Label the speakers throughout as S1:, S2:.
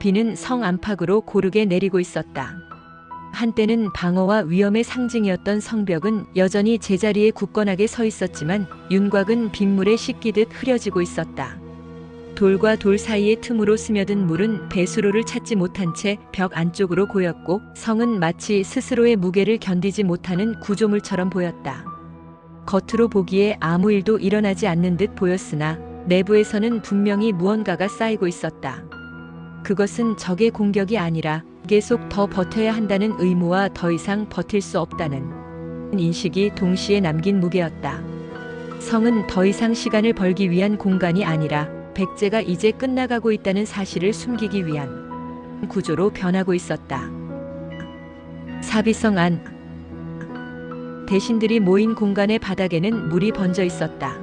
S1: 비는 성 안팎으로 고르게 내리고 있었다. 한때는 방어와 위험의 상징이었던 성벽은 여전히 제자리에 굳건하게 서 있었지만 윤곽은 빗물에 씻기듯 흐려지고 있었다. 돌과 돌 사이의 틈으로 스며든 물은 배수로를 찾지 못한 채 벽 안쪽으로 고였고 성은 마치 스스로의 무게를 견디지 못하는 구조물처럼 보였다. 겉으로 보기에 아무 일도 일어나지 않는 듯 보였으나 내부에서는 분명히 무언가가 쌓이고 있었다. 그것은 적의 공격이 아니라 계속 더 버텨야 한다는 의무와 더 이상 버틸 수 없다는 인식이 동시에 남긴 무게였다. 성은 더 이상 시간을 벌기 위한 공간이 아니라 백제가 이제 끝나가고 있다는 사실을 숨기기 위한 구조로 변하고 있었다. 사비성 안 대신들이 모인 공간의 바닥에는 물이 번져 있었다.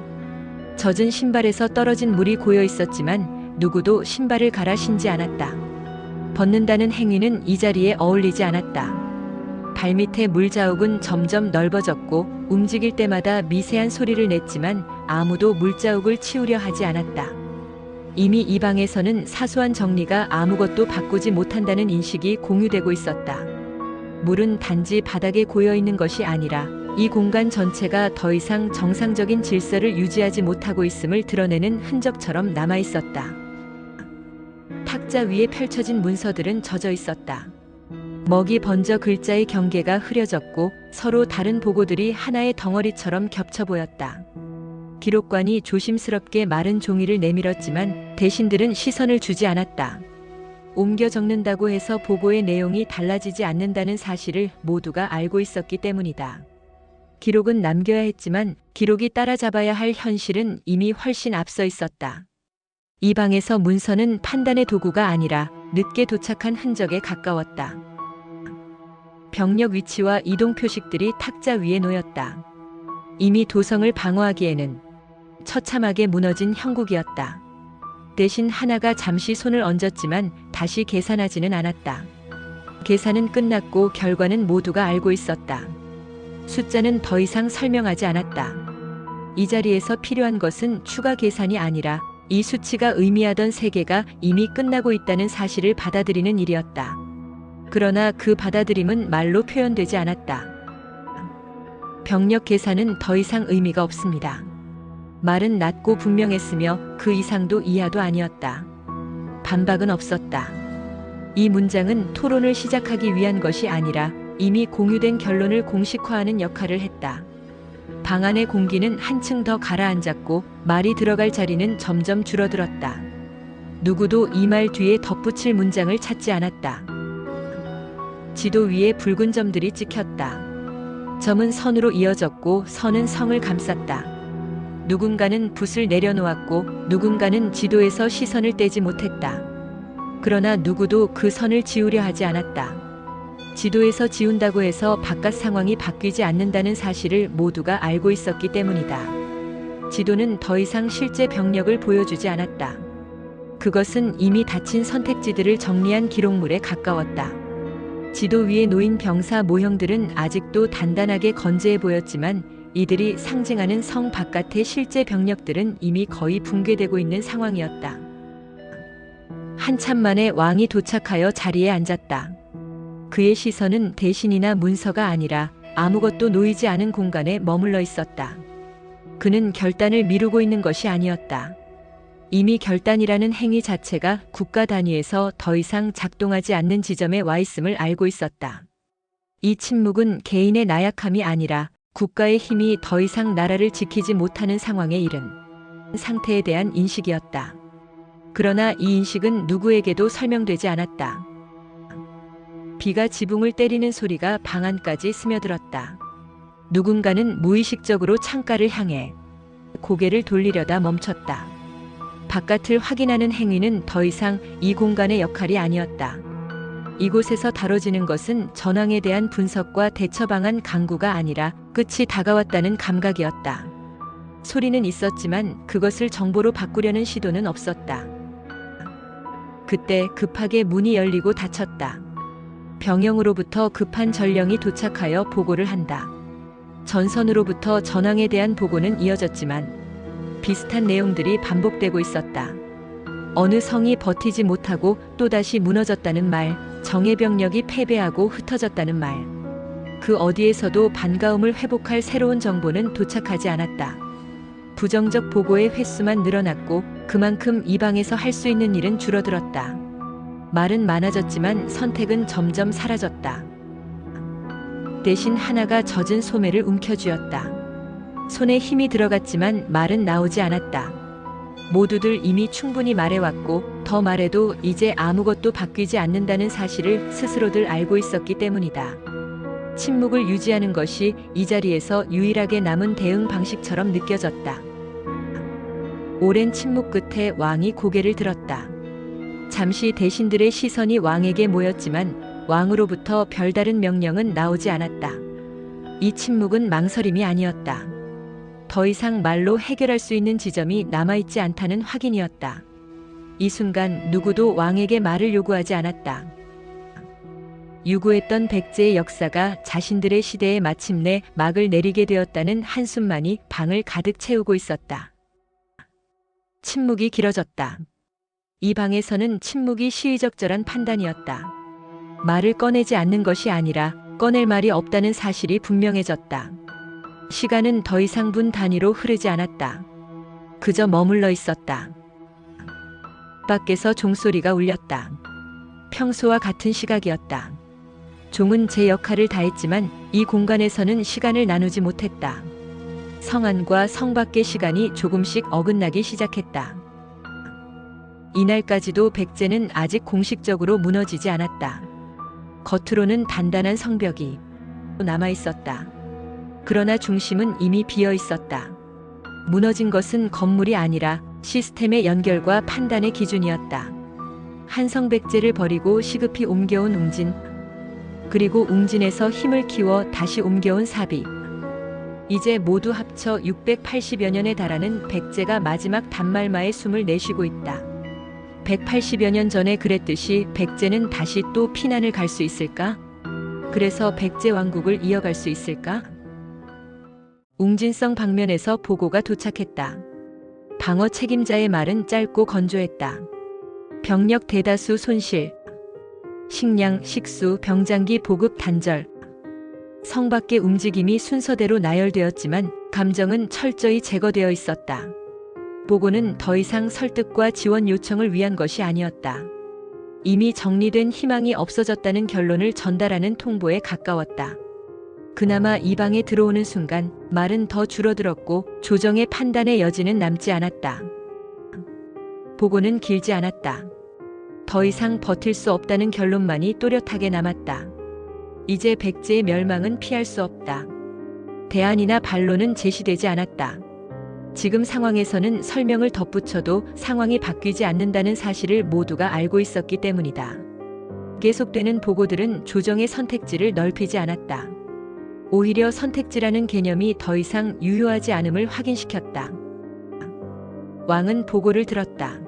S1: 젖은 신발에서 떨어진 물이 고여 있었지만 누구도 신발을 갈아 신지 않았다. 벗는다는 행위는 이 자리에 어울리지 않았다. 발밑의 물자욱은 점점 넓어졌고 움직일 때마다 미세한 소리를 냈지만 아무도 물자욱을 치우려 하지 않았다. 이미 이 방에서는 사소한 정리가 아무것도 바꾸지 못한다는 인식이 공유되고 있었다. 물은 단지 바닥에 고여 있는 것이 아니라 이 공간 전체가 더 이상 정상적인 질서를 유지하지 못하고 있음을 드러내는 흔적처럼 남아 있었다. 탁자 위에 펼쳐진 문서들은 젖어 있었다. 먹이 번져 글자의 경계가 흐려졌고 서로 다른 보고들이 하나의 덩어리처럼 겹쳐 보였다. 기록관이 조심스럽게 마른 종이를 내밀었지만 대신들은 시선을 주지 않았다. 옮겨 적는다고 해서 보고의 내용이 달라지지 않는다는 사실을 모두가 알고 있었기 때문이다. 기록은 남겨야 했지만 기록이 따라잡아야 할 현실은 이미 훨씬 앞서 있었다. 이 방에서 문서는 판단의 도구가 아니라 늦게 도착한 흔적에 가까웠다. 병력 위치와 이동 표식들이 탁자 위에 놓였다. 이미 도성을 방어하기에는 처참하게 무너진 형국이었다. 대신 하나가 잠시 손을 얹었지만 다시 계산하지는 않았다. 계산은 끝났고 결과는 모두가 알고 있었다. 숫자는 더 이상 설명하지 않았다. 이 자리에서 필요한 것은 추가 계산이 아니라 이 수치가 의미하던 세계가 이미 끝나고 있다는 사실을 받아들이는 일이었다. 그러나 그 받아들임은 말로 표현되지 않았다. 병력 계산은 더 이상 의미가 없습니다. 말은 낮고 분명했으며 그 이상도 이하도 아니었다. 반박은 없었다. 이 문장은 토론을 시작하기 위한 것이 아니라 이미 공유된 결론을 공식화하는 역할을 했다. 방 안의 공기는 한층 더 가라앉았고 말이 들어갈 자리는 점점 줄어들었다. 누구도 이 말 뒤에 덧붙일 문장을 찾지 않았다. 지도 위에 붉은 점들이 찍혔다. 점은 선으로 이어졌고 선은 성을 감쌌다. 누군가는 붓을 내려놓았고 누군가는 지도에서 시선을 떼지 못했다. 그러나 누구도 그 선을 지우려 하지 않았다. 지도에서 지운다고 해서 바깥 상황이 바뀌지 않는다는 사실을 모두가 알고 있었기 때문이다. 지도는 더 이상 실제 병력을 보여주지 않았다. 그것은 이미 닫힌 선택지들을 정리한 기록물에 가까웠다. 지도 위에 놓인 병사 모형들은 아직도 단단하게 건재해 보였지만 이들이 상징하는 성 바깥의 실제 병력들은 이미 거의 붕괴되고 있는 상황이었다. 한참 만에 왕이 도착하여 자리에 앉았다. 그의 시선은 대신이나 문서가 아니라 아무것도 놓이지 않은 공간에 머물러 있었다. 그는 결단을 미루고 있는 것이 아니었다. 이미 결단이라는 행위 자체가 국가 단위에서 더 이상 작동하지 않는 지점에 와 있음을 알고 있었다. 이 침묵은 개인의 나약함이 아니라 국가의 힘이 더 이상 나라를 지키지 못하는 상황에 이른 상태에 대한 인식이었다. 그러나 이 인식은 누구에게도 설명되지 않았다. 비가 지붕을 때리는 소리가 방 안까지 스며들었다. 누군가는 무의식적으로 창가를 향해 고개를 돌리려다 멈췄다. 바깥을 확인하는 행위는 더 이상 이 공간의 역할이 아니었다. 이곳에서 다뤄지는 것은 전황에 대한 분석과 대처 방안 강구가 아니라 끝이 다가왔다는 감각이었다. 소리는 있었지만 그것을 정보로 바꾸려는 시도는 없었다. 그때 급하게 문이 열리고 닫혔다. 병영으로부터 급한 전령이 도착하여 보고를 한다. 전선으로부터 전황에 대한 보고는 이어졌지만 비슷한 내용들이 반복되고 있었다. 어느 성이 버티지 못하고 또다시 무너졌다는 말, 정예 병력이 패배하고 흩어졌다는 말. 그 어디에서도 반가움을 회복할 새로운 정보는 도착하지 않았다. 부정적 보고의 횟수만 늘어났고 그만큼 이 방에서 할 수 있는 일은 줄어들었다. 말은 많아졌지만 선택은 점점 사라졌다. 대신 하나가 젖은 소매를 움켜쥐었다. 손에 힘이 들어갔지만 말은 나오지 않았다. 모두들 이미 충분히 말해왔고 더 말해도 이제 아무것도 바뀌지 않는다는 사실을 스스로들 알고 있었기 때문이다. 침묵을 유지하는 것이 이 자리에서 유일하게 남은 대응 방식처럼 느껴졌다. 오랜 침묵 끝에 왕이 고개를 들었다. 잠시 대신들의 시선이 왕에게 모였지만 왕으로부터 별다른 명령은 나오지 않았다. 이 침묵은 망설임이 아니었다. 더 이상 말로 해결할 수 있는 지점이 남아있지 않다는 확인이었다. 이 순간 누구도 왕에게 말을 요구하지 않았다. 유구했던 백제의 역사가 자신들의 시대에 마침내 막을 내리게 되었다는 한숨만이 방을 가득 채우고 있었다. 침묵이 길어졌다. 이 방에서는 침묵이 시의적절한 판단이었다. 말을 꺼내지 않는 것이 아니라 꺼낼 말이 없다는 사실이 분명해졌다. 시간은 더 이상 분 단위로 흐르지 않았다. 그저 머물러 있었다. 밖에서 종소리가 울렸다. 평소와 같은 시각이었다. 종은 제 역할을 다했지만 이 공간에서는 시간을 나누지 못했다. 성 안과 성 밖의 시간이 조금씩 어긋나기 시작했다. 이날까지도 백제는 아직 공식적으로 무너지지 않았다. 겉으로는 단단한 성벽이 남아 있었다. 그러나 중심은 이미 비어 있었다. 무너진 것은 건물이 아니라 시스템의 연결과 판단의 기준이었다. 한성백제를 버리고 시급히 옮겨온 웅진, 그리고 웅진에서 힘을 키워 다시 옮겨온 사비. 이제 모두 합쳐 680여 년에 달하는 백제가 마지막 단말마의 숨을 내쉬고 있다. 180여 년 전에 그랬듯이 백제는 다시 또 피난을 갈 수 있을까? 그래서 백제 왕국을 이어갈 수 있을까? 웅진성 방면에서 보고가 도착했다. 방어 책임자의 말은 짧고 건조했다. 병력 대다수 손실, 식량, 식수, 병장기 보급 단절. 성 밖의 움직임이 순서대로 나열되었지만 감정은 철저히 제거되어 있었다. 보고는 더 이상 설득과 지원 요청을 위한 것이 아니었다. 이미 정리된 희망이 없어졌다는 결론을 전달하는 통보에 가까웠다. 그나마 이 방에 들어오는 순간 말은 더 줄어들었고 조정의 판단의 여지는 남지 않았다. 보고는 길지 않았다. 더 이상 버틸 수 없다는 결론만이 또렷하게 남았다. 이제 백제의 멸망은 피할 수 없다. 대안이나 반론은 제시되지 않았다. 지금 상황에서는 설명을 덧붙여도 상황이 바뀌지 않는다는 사실을 모두가 알고 있었기 때문이다. 계속되는 보고들은 조정의 선택지를 넓히지 않았다. 오히려 선택지라는 개념이 더 이상 유효하지 않음을 확인시켰다. 왕은 보고를 들었다.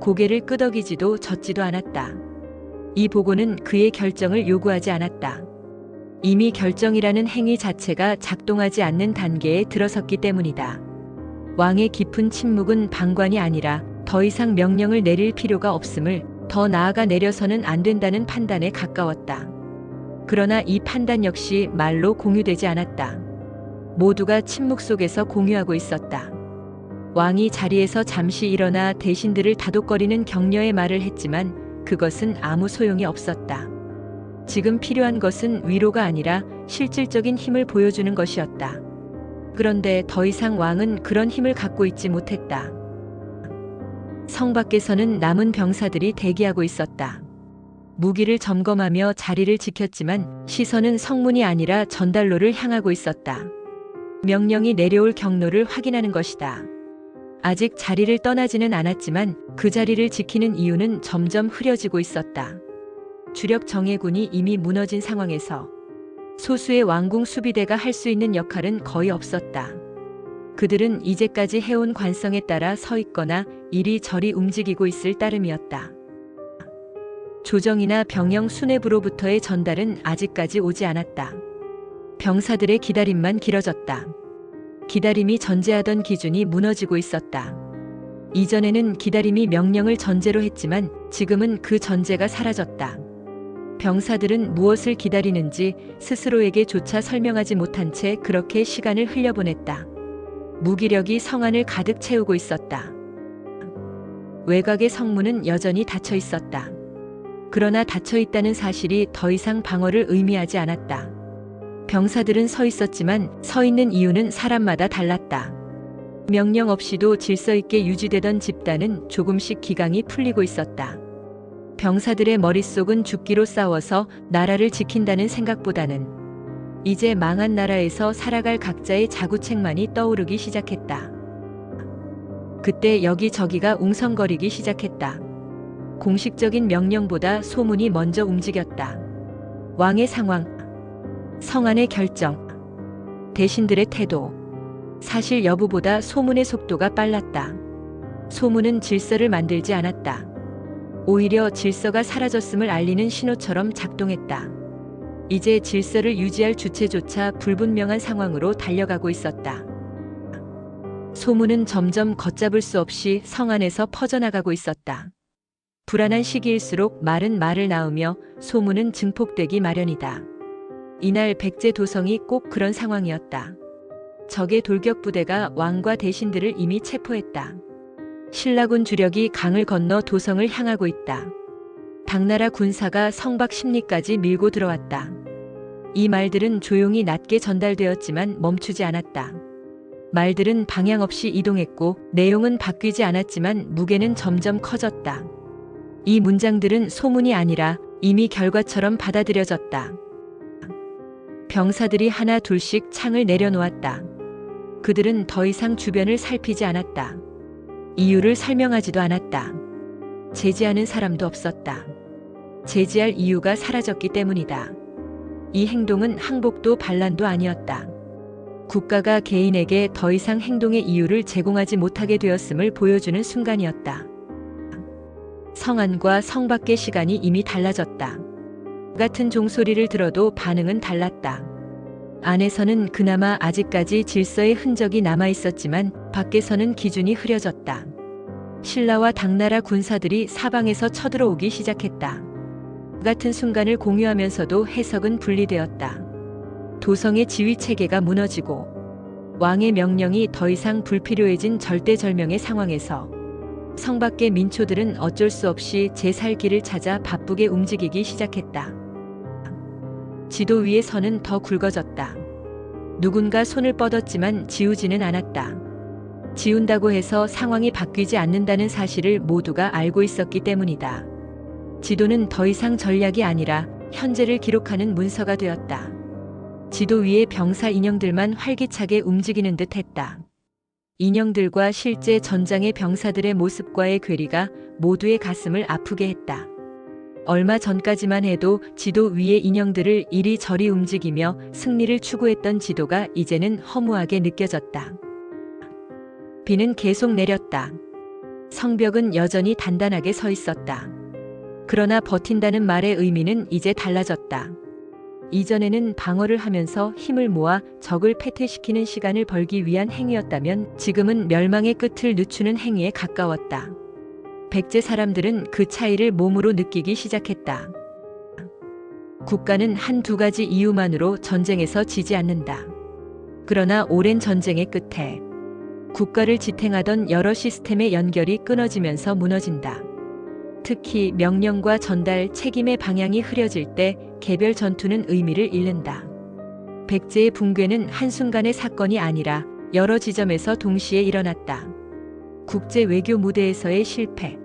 S1: 고개를 끄덕이지도 젖지도 않았다. 이 보고는 그의 결정을 요구하지 않았다. 이미 결정이라는 행위 자체가 작동하지 않는 단계에 들어섰기 때문이다. 왕의 깊은 침묵은 방관이 아니라 더 이상 명령을 내릴 필요가 없음을 더 나아가 내려서는 안 된다는 판단에 가까웠다. 그러나 이 판단 역시 말로 공유되지 않았다. 모두가 침묵 속에서 공유하고 있었다. 왕이 자리에서 잠시 일어나 대신들을 다독거리는 격려의 말을 했지만 그것은 아무 소용이 없었다. 지금 필요한 것은 위로가 아니라 실질적인 힘을 보여주는 것이었다. 그런데 더 이상 왕은 그런 힘을 갖고 있지 못했다. 성 밖에서는 남은 병사들이 대기하고 있었다. 무기를 점검하며 자리를 지켰지만 시선은 성문이 아니라 전달로를 향하고 있었다. 명령이 내려올 경로를 확인하는 것이다. 아직 자리를 떠나지는 않았지만 그 자리를 지키는 이유는 점점 흐려지고 있었다. 주력 정예군이 이미 무너진 상황에서 소수의 왕궁 수비대가 할 수 있는 역할은 거의 없었다. 그들은 이제까지 해온 관성에 따라 서 있거나 이리저리 움직이고 있을 따름이었다. 조정이나 병영 수뇌부로부터의 전달은 아직까지 오지 않았다. 병사들의 기다림만 길어졌다. 기다림이 전제하던 기준이 무너지고 있었다. 이전에는 기다림이 명령을 전제로 했지만 지금은 그 전제가 사라졌다. 병사들은 무엇을 기다리는지 스스로에게조차 설명하지 못한 채 그렇게 시간을 흘려보냈다. 무기력이 성안을 가득 채우고 있었다. 외곽의 성문은 여전히 닫혀 있었다. 그러나 닫혀 있다는 사실이 더 이상 방어를 의미하지 않았다. 병사들은 서 있었지만 서 있는 이유는 사람마다 달랐다. 명령 없이도 질서 있게 유지되던 집단은 조금씩 기강이 풀리고 있었다. 병사들의 머릿속은 죽기로 싸워서 나라를 지킨다는 생각보다는 이제 망한 나라에서 살아갈 각자의 자구책만이 떠오르기 시작했다. 그때 여기저기가 웅성거리기 시작했다. 공식적인 명령보다 소문이 먼저 움직였다. 왕의 상황, 성안의 결정, 대신들의 태도, 사실 여부보다 소문의 속도가 빨랐다. 소문은 질서를 만들지 않았다. 오히려 질서가 사라졌음을 알리는 신호처럼 작동했다. 이제 질서를 유지할 주체조차 불분명한 상황으로 달려가고 있었다. 소문은 점점 걷잡을 수 없이 성 안에서 퍼져나가고 있었다. 불안한 시기일수록 말은 말을 낳으며 소문은 증폭되기 마련이다. 이날 백제 도성이 꼭 그런 상황이었다. 적의 돌격 부대가 왕과 대신들을 이미 체포했다. 신라군 주력이 강을 건너 도성을 향하고 있다. 당나라 군사가 성박 십리까지 밀고 들어왔다. 이 말들은 조용히 낮게 전달되었지만 멈추지 않았다. 말들은 방향 없이 이동했고 내용은 바뀌지 않았지만 무게는 점점 커졌다. 이 문장들은 소문이 아니라 이미 결과처럼 받아들여졌다. 병사들이 하나 둘씩 창을 내려놓았다. 그들은 더 이상 주변을 살피지 않았다. 이유를 설명하지도 않았다. 제지하는 사람도 없었다. 제지할 이유가 사라졌기 때문이다. 이 행동은 항복도 반란도 아니었다. 국가가 개인에게 더 이상 행동의 이유를 제공하지 못하게 되었음을 보여주는 순간이었다. 성안과 성 밖의 시간이 이미 달라졌다. 같은 종소리를 들어도 반응은 달랐다. 안에서는 그나마 아직까지 질서의 흔적이 남아 있었지만 밖에서는 기준이 흐려졌다. 신라와 당나라 군사들이 사방에서 쳐들어오기 시작했다. 같은 순간을 공유하면서도 해석은 분리되었다. 도성의 지휘 체계가 무너지고 왕의 명령이 더 이상 불필요해진 절대절명의 상황에서 성 밖의 민초들은 어쩔 수 없이 제 살 길을 찾아 바쁘게 움직이기 시작했다. 지도 위의 선은 더 굵어졌다. 누군가 손을 뻗었지만 지우지는 않았다. 지운다고 해서 상황이 바뀌지 않는다는 사실을 모두가 알고 있었기 때문이다. 지도는 더 이상 전략이 아니라 현재를 기록하는 문서가 되었다. 지도 위의 병사 인형들만 활기차게 움직이는 듯 했다. 인형들과 실제 전장의 병사들의 모습과의 괴리가 모두의 가슴을 아프게 했다. 얼마 전까지만 해도 지도 위의 인형들을 이리저리 움직이며 승리를 추구했던 지도가 이제는 허무하게 느껴졌다. 비는 계속 내렸다. 성벽은 여전히 단단하게 서 있었다. 그러나 버틴다는 말의 의미는 이제 달라졌다. 이전에는 방어를 하면서 힘을 모아 적을 패퇴시키는 시간을 벌기 위한 행위였다면 지금은 멸망의 끝을 늦추는 행위에 가까웠다. 백제 사람들은 그 차이를 몸으로 느끼기 시작했다. 국가는 한 두 가지 이유만으로 전쟁에서 지지 않는다. 그러나 오랜 전쟁의 끝에 국가를 지탱하던 여러 시스템의 연결이 끊어지면서 무너진다. 특히 명령과 전달 책임의 방향이 흐려질 때 개별 전투는 의미를 잃는다. 백제의 붕괴는 한순간의 사건이 아니라 여러 지점에서 동시에 일어났다. 국제 외교 무대에서의 실패,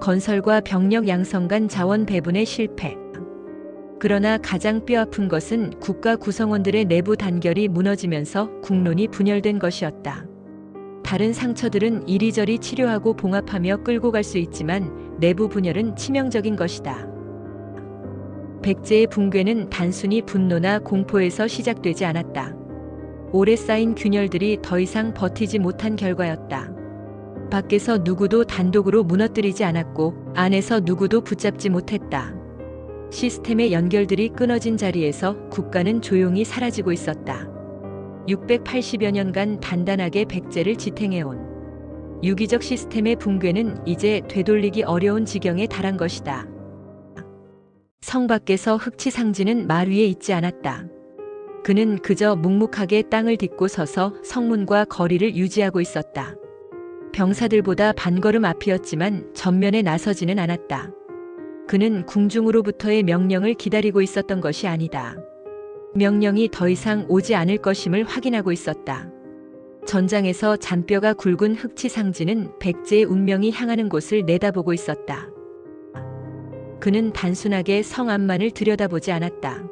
S1: 건설과 병력 양성 간 자원 배분의 실패. 그러나 가장 뼈아픈 것은 국가 구성원들의 내부 단결이 무너지면서 국론이 분열된 것이었다. 다른 상처들은 이리저리 치료하고 봉합하며 끌고 갈 수 있지만 내부 분열은 치명적인 것이다. 백제의 붕괴는 단순히 분노나 공포에서 시작되지 않았다. 오래 쌓인 균열들이 더 이상 버티지 못한 결과였다. 밖에서 누구도 단독으로 무너뜨리지 않았고 안에서 누구도 붙잡지 못했다. 시스템의 연결들이 끊어진 자리에서 국가는 조용히 사라지고 있었다. 680여 년간 단단하게 백제를 지탱해온 유기적 시스템의 붕괴는 이제 되돌리기 어려운 지경에 달한 것이다. 성 밖에서 흑치상지는 말 위에 있지 않았다. 그는 그저 묵묵하게 땅을 딛고 서서 성문과 거리를 유지하고 있었다. 병사들보다 반걸음 앞이었지만 전면에 나서지는 않았다. 그는 궁중으로부터의 명령을 기다리고 있었던 것이 아니다. 명령이 더 이상 오지 않을 것임을 확인하고 있었다. 전장에서 잔뼈가 굵은 흑치 상지는 백제의 운명이 향하는 곳을 내다보고 있었다. 그는 단순하게 성 앞만을 들여다보지 않았다.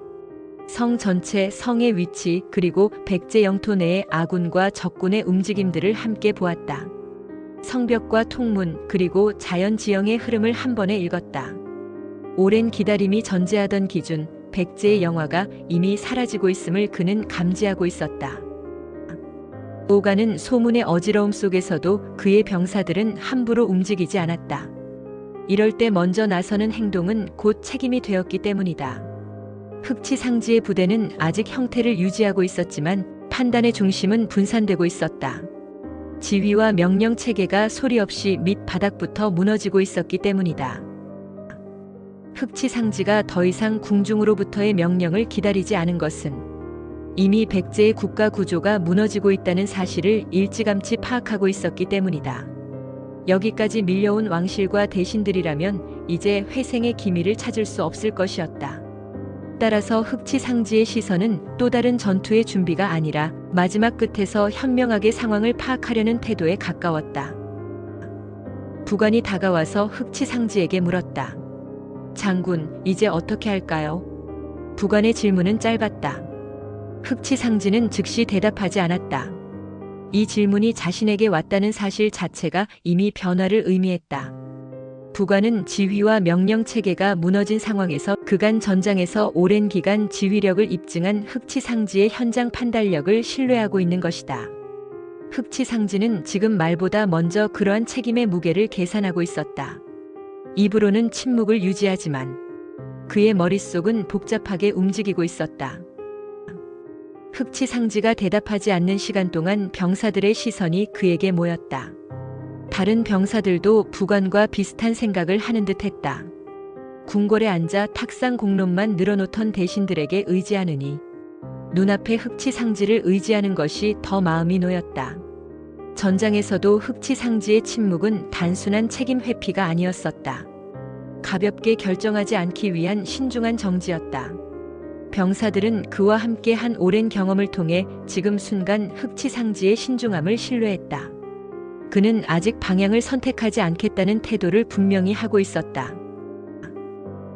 S1: 성 전체, 성의 위치, 그리고 백제 영토 내의 아군과 적군의 움직임들을 함께 보았다. 성벽과 통문, 그리고 자연 지형의 흐름을 한 번에 읽었다. 오랜 기다림이 전제하던 기준, 백제의 영화가 이미 사라지고 있음을 그는 감지하고 있었다. 오가는 소문의 어지러움 속에서도 그의 병사들은 함부로 움직이지 않았다. 이럴 때 먼저 나서는 행동은 곧 책임이 되었기 때문이다. 흑치상지의 부대는 아직 형태를 유지하고 있었지만 판단의 중심은 분산되고 있었다. 지휘와 명령 체계가 소리 없이 밑바닥부터 무너지고 있었기 때문이다. 흑치상지가 더 이상 궁중으로부터의 명령을 기다리지 않은 것은 이미 백제의 국가 구조가 무너지고 있다는 사실을 일찌감치 파악하고 있었기 때문이다. 여기까지 밀려온 왕실과 대신들이라면 이제 회생의 기미를 찾을 수 없을 것이었다. 따라서 흑치 상지의 시선은 또 다른 전투의 준비가 아니라 마지막 끝에서 현명하게 상황을 파악하려는 태도에 가까웠다. 부관이 다가와서 흑치 상지에게 물었다. 장군, 이제 어떻게 할까요? 부관의 질문은 짧았다. 흑치 상지는 즉시 대답하지 않았다. 이 질문이 자신에게 왔다는 사실 자체가 이미 변화를 의미했다. 부관은 지휘와 명령 체계가 무너진 상황에서 그간 전장에서 오랜 기간 지휘력을 입증한 흑치상지의 현장 판단력을 신뢰하고 있는 것이다. 흑치상지는 지금 말보다 먼저 그러한 책임의 무게를 계산하고 있었다. 입으로는 침묵을 유지하지만 그의 머릿속은 복잡하게 움직이고 있었다. 흑치상지가 대답하지 않는 시간 동안 병사들의 시선이 그에게 모였다. 다른 병사들도 부관과 비슷한 생각을 하는 듯 했다. 궁궐에 앉아 탁상 공론만 늘어놓던 대신들에게 의지하느니 눈앞의 흑치상지를 의지하는 것이 더 마음이 놓였다. 전장에서도 흑치상지의 침묵은 단순한 책임 회피가 아니었었다. 가볍게 결정하지 않기 위한 신중한 정지였다. 병사들은 그와 함께 한 오랜 경험을 통해 지금 순간 흑치상지의 신중함을 신뢰했다. 그는 아직 방향을 선택하지 않겠다는 태도를 분명히 하고 있었다.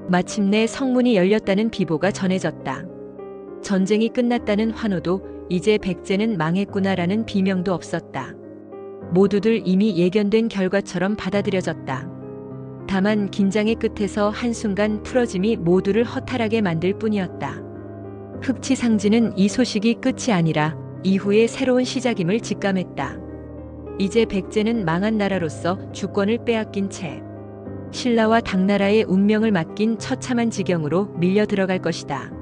S1: 마침내 성문이 열렸다는 비보가 전해졌다. 전쟁이 끝났다는 환호도 이제 백제는 망했구나라는 비명도 없었다. 모두들 이미 예견된 결과처럼 받아들여졌다. 다만 긴장의 끝에서 한순간 풀어짐이 모두를 허탈하게 만들 뿐이었다. 흑치상지는 이 소식이 끝이 아니라 이후의 새로운 시작임을 직감했다. 이제 백제는 망한 나라로서 주권을 빼앗긴 채 신라와 당나라의 운명을 맡긴 처참한 지경으로 밀려 들어갈 것이다.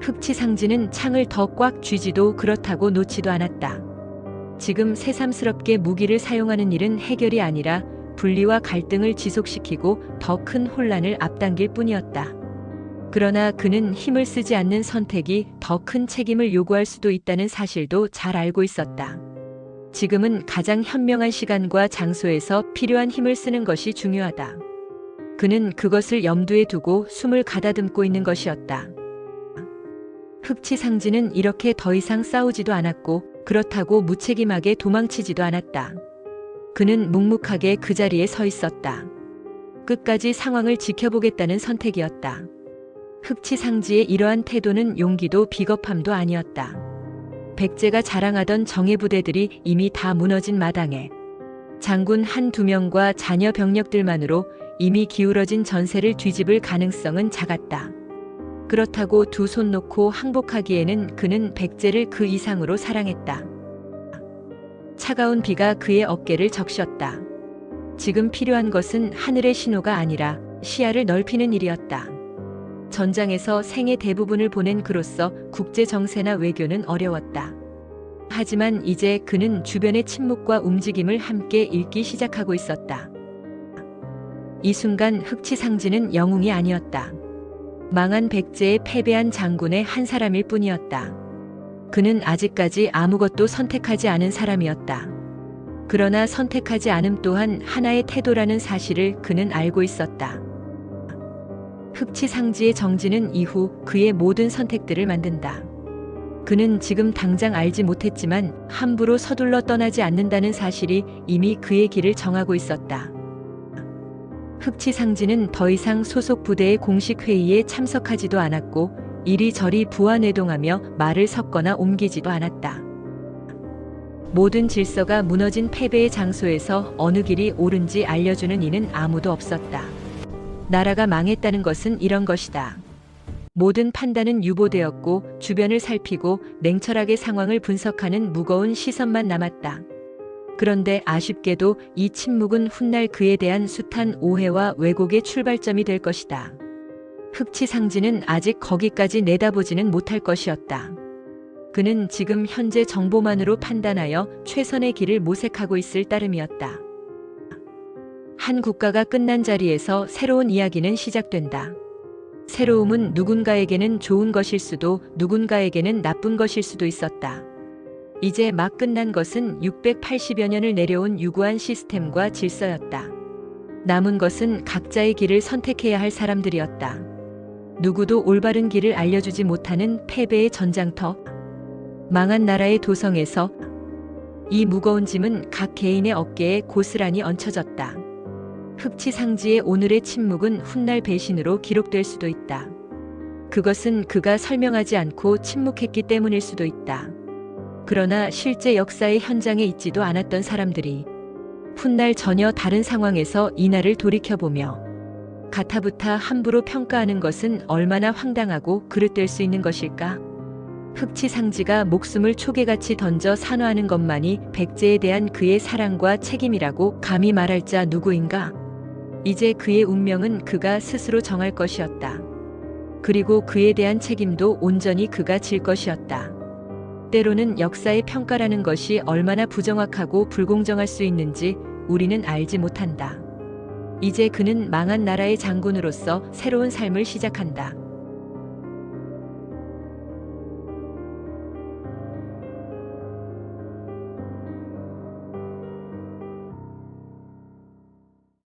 S1: 흑치상지는 창을 더 꽉 쥐지도 그렇다고 놓지도 않았다. 지금 새삼스럽게 무기를 사용하는 일은 해결이 아니라 분리와 갈등을 지속시키고 더 큰 혼란을 앞당길 뿐이었다. 그러나 그는 힘을 쓰지 않는 선택이 더 큰 책임을 요구할 수도 있다는 사실도 잘 알고 있었다. 지금은 가장 현명한 시간과 장소에서 필요한 힘을 쓰는 것이 중요하다. 그는 그것을 염두에 두고 숨을 가다듬고 있는 것이었다. 흑치상지는 이렇게 더 이상 싸우지도 않았고 그렇다고 무책임하게 도망치지도 않았다. 그는 묵묵하게 그 자리에 서 있었다. 끝까지 상황을 지켜보겠다는 선택이었다. 흑치상지의 이러한 태도는 용기도 비겁함도 아니었다. 백제가 자랑하던 정예 부대들이 이미 다 무너진 마당에 장군 한 두 명과 자녀 병력들만으로 이미 기울어진 전세를 뒤집을 가능성은 작았다. 그렇다고 두 손 놓고 항복하기에는 그는 백제를 그 이상으로 사랑했다. 차가운 비가 그의 어깨를 적셨다. 지금 필요한 것은 하늘의 신호가 아니라 시야를 넓히는 일이었다. 전장에서 생의 대부분을 보낸 그로서 국제 정세나 외교는 어려웠다. 하지만 이제 그는 주변의 침묵과 움직임을 함께 읽기 시작하고 있었다. 이 순간 흑치상지는 영웅이 아니었다. 망한 백제에 패배한 장군의 한 사람일 뿐이었다. 그는 아직까지 아무것도 선택하지 않은 사람이었다. 그러나 선택하지 않음 또한 하나의 태도라는 사실을 그는 알고 있었다. 흑치상지의 정지는 이후 그의 모든 선택들을 만든다. 그는 지금 당장 알지 못했지만 함부로 서둘러 떠나지 않는다는 사실이 이미 그의 길을 정하고 있었다. 흑치상지는 더 이상 소속 부대의 공식 회의에 참석하지도 않았고 이리저리 부하내동하며 말을 섞거나 옮기지도 않았다. 모든 질서가 무너진 패배의 장소에서 어느 길이 옳은지 알려주는 이는 아무도 없었다. 나라가 망했다는 것은 이런 것이다. 모든 판단은 유보되었고 주변을 살피고 냉철하게 상황을 분석하는 무거운 시선만 남았다. 그런데 아쉽게도 이 침묵은 훗날 그에 대한 숱한 오해와 왜곡의 출발점이 될 것이다. 흑치상지는 아직 거기까지 내다보지는 못할 것이었다. 그는 지금 현재 정보만으로 판단하여 최선의 길을 모색하고 있을 따름이었다. 한 국가가 끝난 자리에서 새로운 이야기는 시작된다. 새로움은 누군가에게는 좋은 것일 수도 누군가에게는 나쁜 것일 수도 있었다. 이제 막 끝난 것은 680여 년을 내려온 유구한 시스템과 질서였다. 남은 것은 각자의 길을 선택해야 할 사람들이었다. 누구도 올바른 길을 알려주지 못하는 패배의 전장터. 망한 나라의 도성에서 이 무거운 짐은 각 개인의 어깨에 고스란히 얹혀졌다. 흑치상지의 오늘의 침묵은 훗날 배신으로 기록될 수도 있다. 그것은 그가 설명하지 않고 침묵했기 때문일 수도 있다. 그러나 실제 역사의 현장에 있지도 않았던 사람들이 훗날 전혀 다른 상황에서 이날을 돌이켜보며 가타부타 함부로 평가하는 것은 얼마나 황당하고 그릇될 수 있는 것일까? 흑치상지가 목숨을 초계같이 던져 산화하는 것만이 백제에 대한 그의 사랑과 책임이라고 감히 말할 자 누구인가? 이제 그의 운명은 그가 스스로 정할 것이었다. 그리고 그에 대한 책임도 온전히 그가 질 것이었다. 때로는 역사의 평가라는 것이 얼마나 부정확하고 불공정할 수 있는지 우리는 알지 못한다. 이제 그는 망한 나라의 장군으로서 새로운 삶을 시작한다.